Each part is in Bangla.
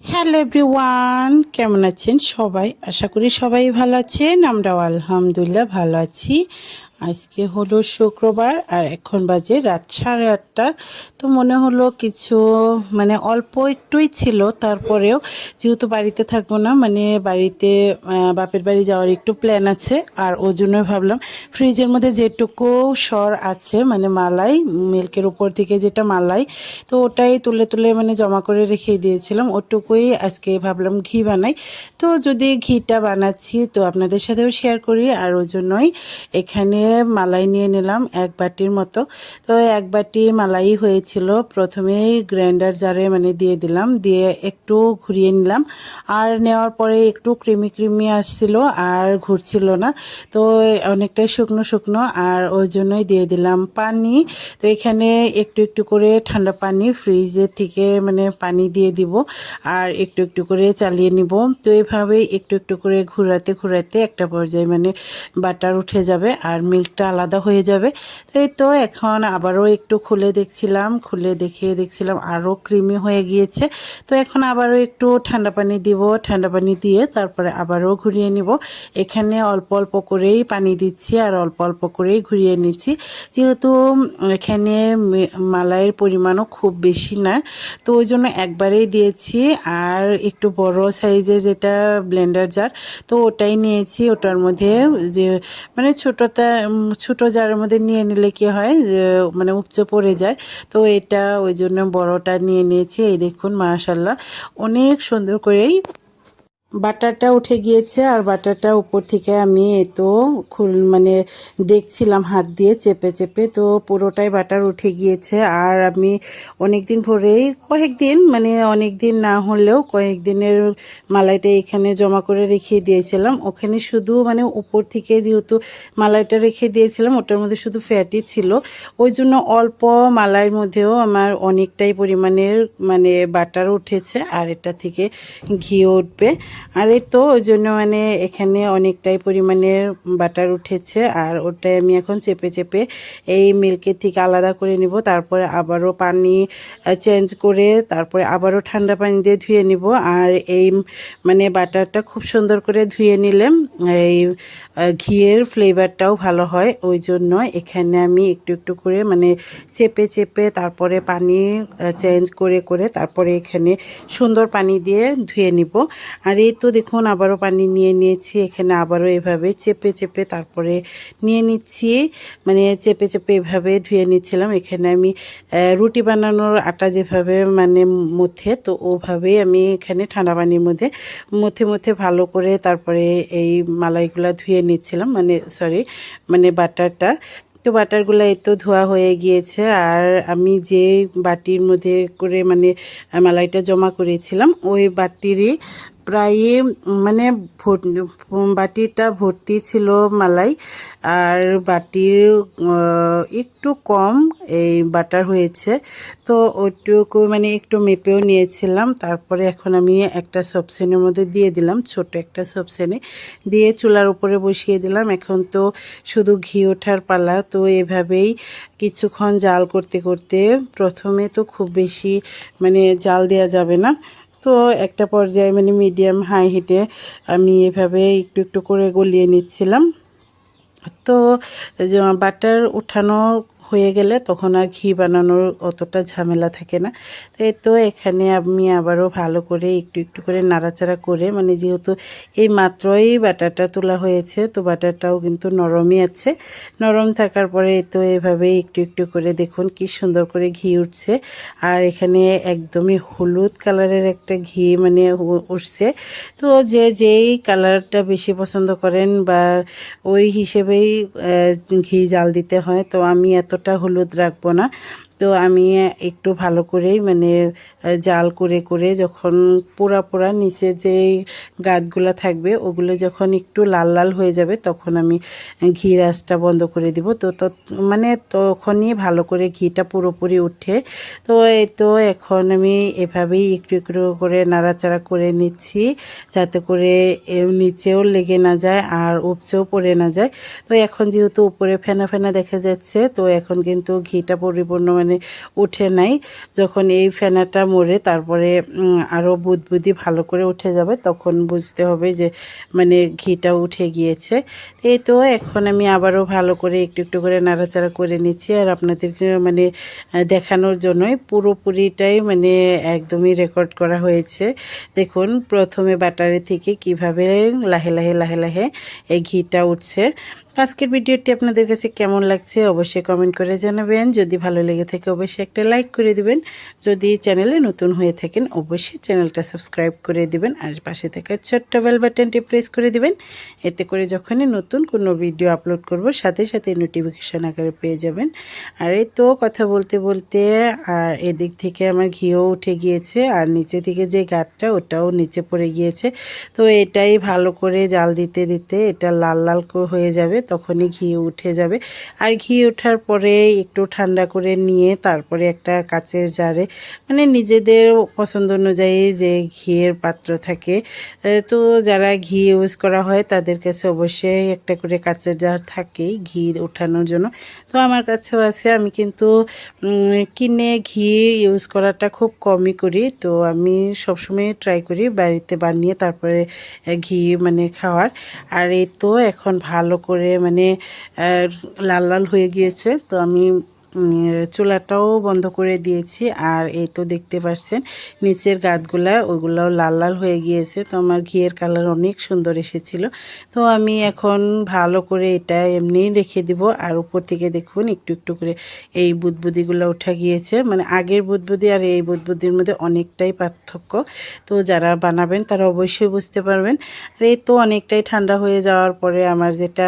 হ্যালো এভরিওয়ান কেমন আছেন সবাই? আশা করি সবাই ভালো আছেন আমরাও আলহামদুলিল্লাহ ভালো আছি। আজকে হলো শুক্রবার আর এখন বাজে রাত সাড়ে আটটা। তো মনে হলো কিছু মানে অল্প একটুই ছিল, তারপরেও যেহেতু বাড়িতে থাকব না মানে বাড়িতে বাপের বাড়ি যাওয়ার একটু প্ল্যান আছে। আর ওই জন্য ভাবলাম ফ্রিজের মধ্যে যেটুকু সর আছে মানে মালাই মিল্কের উপর থেকে যেটা মালাই, তো ওটাই তুলে তুলে মানে জমা করে রেখে দিয়েছিলাম। ওটুকুই আজকে ভাবলাম ঘি বানাই। তো যদি ঘিটা বানাচ্ছি, তো আপনাদের সাথেও শেয়ার করি। আর ওই জন্যই এখানে মালাই নিয়ে নিলাম এক বাটির মতো। তো এক বাটি মালাই হয়েছিল। প্রথমেই গ্রাইন্ডার জারে মানে দিয়ে দিলাম। দিয়ে একটু ঘুরিয়ে নিলাম। আর নেওয়ার পরে একটু ক্রিমি ক্রিমি আসছিল আর ঘুরছিল না। তো অনেকটাই শুকনো শুকনো আর ওই জন্যই দিয়ে দিলাম পানি। তো এখানে একটু একটু করে ঠান্ডা পানি ফ্রিজের থেকে মানে পানি দিয়ে দিব আর একটু একটু করে চালিয়ে নিব। তো এভাবেই একটু একটু করে ঘুরাতে ঘোরাতে একটা পর্যায়ে মানে বাটার উঠে যাবে আর মিল্কটা আলাদা হয়ে যাবে। তো এই তো এখন আবারও একটু খুলে দেখছিলাম, খুলে দেখে দেখছিলাম আরও ক্রিমি হয়ে গিয়েছে। তো এখন আবারও একটু ঠান্ডা পানি দিব, ঠান্ডা পানি দিয়ে তারপরে আবারও ঘুরিয়ে নিব। এখানে অল্প অল্প করেই পানি দিচ্ছি আর অল্প অল্প করেই ঘুরিয়ে নিচ্ছি। যেহেতু এখানে মালাইয়ের পরিমাণও খুব বেশি না, তো ওই জন্য একবারেই দিয়েছি। আর একটু বড় সাইজের যেটা ব্লেন্ডার জার, তো ওটাই নিয়েছি। ওটার মধ্যে যে মানে ছোটোটা ছোটো জারের মধ্যে নিয়ে নিলে কি হয় মানে উপচে পড়ে যায়। তো এটা ওই জন্য বড়টা নিয়ে নিয়েছি। এই দেখুন মাশাল্লাহ অনেক সুন্দর করেই বাটারটা উঠে গিয়েছে আর বাটারটা উপর থেকে আমি এই তো খুল মানে দেখছিলাম হাত দিয়ে চেপে চেপে, তো পুরোটাই বাটার উঠে গিয়েছে। আর আমি অনেক দিন ভরেই কয়েকদিন মানে অনেক দিন না হলেও কয়েকদিনের মালাইটা এখানে জমা করে রেখে দিয়েছিলাম। ওখানে শুধু মানে উপর থেকে যেহেতু মালাইটা রেখে দিয়েছিলাম, ওটার মধ্যে শুধু ফ্যাটি ছিল। ওই জন্য অল্প মালাইয়ের মধ্যেও আমার অনেকটাই পরিমাণের মানে বাটার উঠেছে। আর এটা থেকে ঘিও উঠবে। আর এই তো, ওই জন্য মানে এখানে অনেকটাই পরিমাণের বাটার উঠেছে, আর ওটাই আমি এখন চেপে চেপে এই মিল্কের থেকে আলাদা করে নিব, তারপরে আবারও পানি চেঞ্জ করে তারপরে আবারও ঠান্ডা পানি দিয়ে ধুয়ে নিব, আর এই মানে বাটারটা খুব সুন্দর করে ধুয়ে নিলে এই ঘিয়ের ফ্লেভারটাও ভালো হয়, ওই জন্য এখানে আমি একটু একটু করে মানে চেপে চেপে তারপরে পানি চেঞ্জ করে করে তারপরে এখানে সুন্দর পানি দিয়ে ধুয়ে নিব, আর এই তো দেখুন, আবারও পানি নিয়ে নিয়েছি, এখানে আবারও এভাবে চেপে চেপে তারপরে নিয়ে নিচ্ছি। মানে চেপে চেপে এভাবে ধুয়ে নিচ্ছিলাম। এখানে আমি রুটি বানানোর আটা যেভাবে মানে মধ্যে তো ওভাবেই আমি এখানে ঠান্ডা পানির মধ্যে মধ্যে মধ্যে ভালো করে তারপরে এই মালাইগুলা ধুয়ে নিচ্ছিলাম। মানে সরি মানে বাটারটা। তো বাটারগুলো এই তো ধোয়া হয়ে গিয়েছে। আর আমি যে বাটির মধ্যে করে মানে মালাইটা জমা করেছিলাম, ওই বাটিরই প্রায় মানে বাটিটা ভর্তি ছিল মালাই, আর বাটির একটু কম এই বাটার হয়েছে। তো ওইটুকু মানে একটু মেপেও নিয়েছিলাম, তারপরে এখন আমি একটা সবসেনের মধ্যে দিয়ে দিলাম, ছোট একটা সবসেনে। দিয়ে চুলার উপরে বসিয়ে দিলাম, এখন তো শুধু ঘি ওঠার পালা, তো এভাবেই কিছুক্ষণ জাল করতে করতে প্রথমে তো খুব বেশি মানে জাল দেওয়া যাবে না। তো একটা পর্যায়ে মানে মিডিয়াম হাই হিটে আমি এভাবে একটু একটু করে গলিয়ে নিচ্ছিলাম। তো বাটার উঠানো হয়ে গেলে তখন আর ঘি বানানোর অতটা ঝামেলা থাকে না। তো তো এখানে আমি আবারও ভালো করে একটু একটু করে নাড়াচাড়া করে মানে যেহেতু এই মাত্রই বাটারটা তোলা হয়েছে, তো বাটারটাও কিন্তু নরমই আছে। নরম থাকার পরে তো এভাবে একটু একটু করে দেখুন কি সুন্দর করে ঘি উঠছে। আর এখানে একদমই হলুদ কালারের একটা ঘি মানে উঠছে। তো যে যেই কালারটা বেশি পছন্দ করেন বা ওই হিসেবেই ঘি জাল দিতে হয়, তো আমি এতটা হলুদ রাখব না। তো আমি একটু ভালো করেই মানে জাল করে করে যখন পোড়া পোড়া নিচে যে গাছগুলো থাকবে ওগুলো যখন একটু লাল লাল হয়ে যাবে তখন আমি ঘি রাসটা বন্ধ করে দিব। তো মানে তখনই ভালো করে ঘিটা পুরোপুরি উঠে, তো এই তো এখন আমি এভাবেই একটু একটু করে নাড়াচাড়া করে নিচ্ছি যাতে করে নিচেও লেগে না যায় আর উপচেও পড়ে না যায়। তো এখন যেহেতু উপরে ফেনা ফেনা দেখা যাচ্ছে, তো এখন কিন্তু ঘিটা পরিপূর্ণ মানে মানে উঠে নাই। যখন এই ফেনাটা মরে তারপরে আরও বুদবুদি ভালো করে উঠে যাবে, তখন বুঝতে হবে যে মানে ঘিটা উঠে গিয়েছে। এই তো এখন আমি আবারও ভালো করে একটু একটু করে নাড়াচাড়া করে নিচ্ছি আর আপনাদেরকে মানে দেখানোর জন্যই পুরোপুরিটাই মানে একদমই রেকর্ড করা হয়েছে। দেখুন, প্রথমে ব্যাটারি থেকে কীভাবে লাহে লাহে লাহে লাহে এই ঘিটা উঠছে। আজকের ভিডিওটি আপনাদের কাছে কেমন লাগছে অবশ্যই কমেন্ট করে জানাবেন। যদি ভালো লেগে থাকে অবশ্যই একটা লাইক করে দিবেন। যদি চ্যানেলে নতুন হয়ে থাকেন অবশ্যই চ্যানেলটা সাবস্ক্রাইব করে দিবেন। আর পাশে থাকা ছোট্ট বেল বাটনটি প্রেস করে দিবেন। এতে করে যখনই নতুন কোনো ভিডিও আপলোড করব, সাথে সাথে নোটিফিকেশান আকারে পেয়ে যাবেন। আর এই তো কথা বলতে বলতে, আর এদিক থেকে আমার ঘিও উঠে গিয়েছে, আর নিচে থেকে যে গাঁটটা ওটাও নিচে পড়ে গিয়েছে। তো এটাই ভালো করে জাল দিতে দিতে এটা লাল লাল হয়ে যাবে। তখনই ঘি উঠে যাবে। আর ঘি ওঠার পরে একটু ঠান্ডা করে নিয়ে তারপরে একটা কাচের জারে মানে নিজেদের পছন্দ অনুযায়ী যে ঘিয়ের পাত্র থাকে তো যারা ঘি ইউজ করা হয় তাদের কাছে অবশ্যই একটা করে কাচের জার থাকেই ঘি ওঠানোর জন্য। তো আমার কাছেও আছে, আমি কিন্তু কিনে ঘি ইউজ করাটা খুব কমই করি। তো আমি সবসময় ট্রাই করি বাড়িতে বানিয়ে তারপরে ঘি মানে খাওয়ার। আর এই তো এখন ভালো করে মানে আহ, লাল লাল হয়ে গিয়েছে। তো আমি চুলাটাও বন্ধ করে দিয়েছি। আর এই তো দেখতে পাচ্ছেন নিচের গাছগুলা ওইগুলাও লাল লাল হয়ে গিয়েছে। তো আমার ঘিয়ের কালার অনেক সুন্দর এসেছিল। তো আমি এখন ভালো করে এটা এমনি রেখে দিব। আর উপর থেকে দেখুন একটু একটু করে এই বুদবুদিগুলো উঠা গিয়েছে। মানে আগের বুদবুদি আর এই বুদবুদির মধ্যে অনেকটাই পার্থক্য। তো যারা বানাবেন তারা অবশ্যই বুঝতে পারবেন। আর এই তো অনেকটাই ঠান্ডা হয়ে যাওয়ার পরে আমার যেটা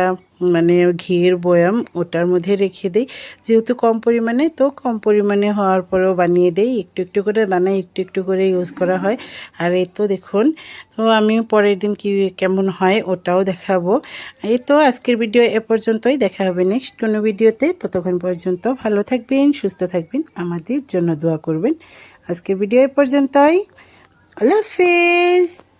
মানে ঘির বয়াম ওটার মধ্যে রেখে দেই। যেহেতু কম পরিমাণে, তো কম পরিমাণে হওয়ার পরেও বানিয়ে দেই। একটু একটু করে বানাই, একটু একটু করে ইউজ করা হয়। আর এই তো দেখুন, তো আমি পরের দিন কি কেমন হয় ওটাও দেখাবো। এই তো আজকের ভিডিও এ পর্যন্তই। দেখা হবে নেক্সট কোনো ভিডিওতে ততক্ষণ পর্যন্ত ভালো থাকবেন, সুস্থ থাকবেন। আমাদের জন্য দোয়া করবেন। আজকের ভিডিও এ পর্যন্তই। আল্লাহ হাফেজ।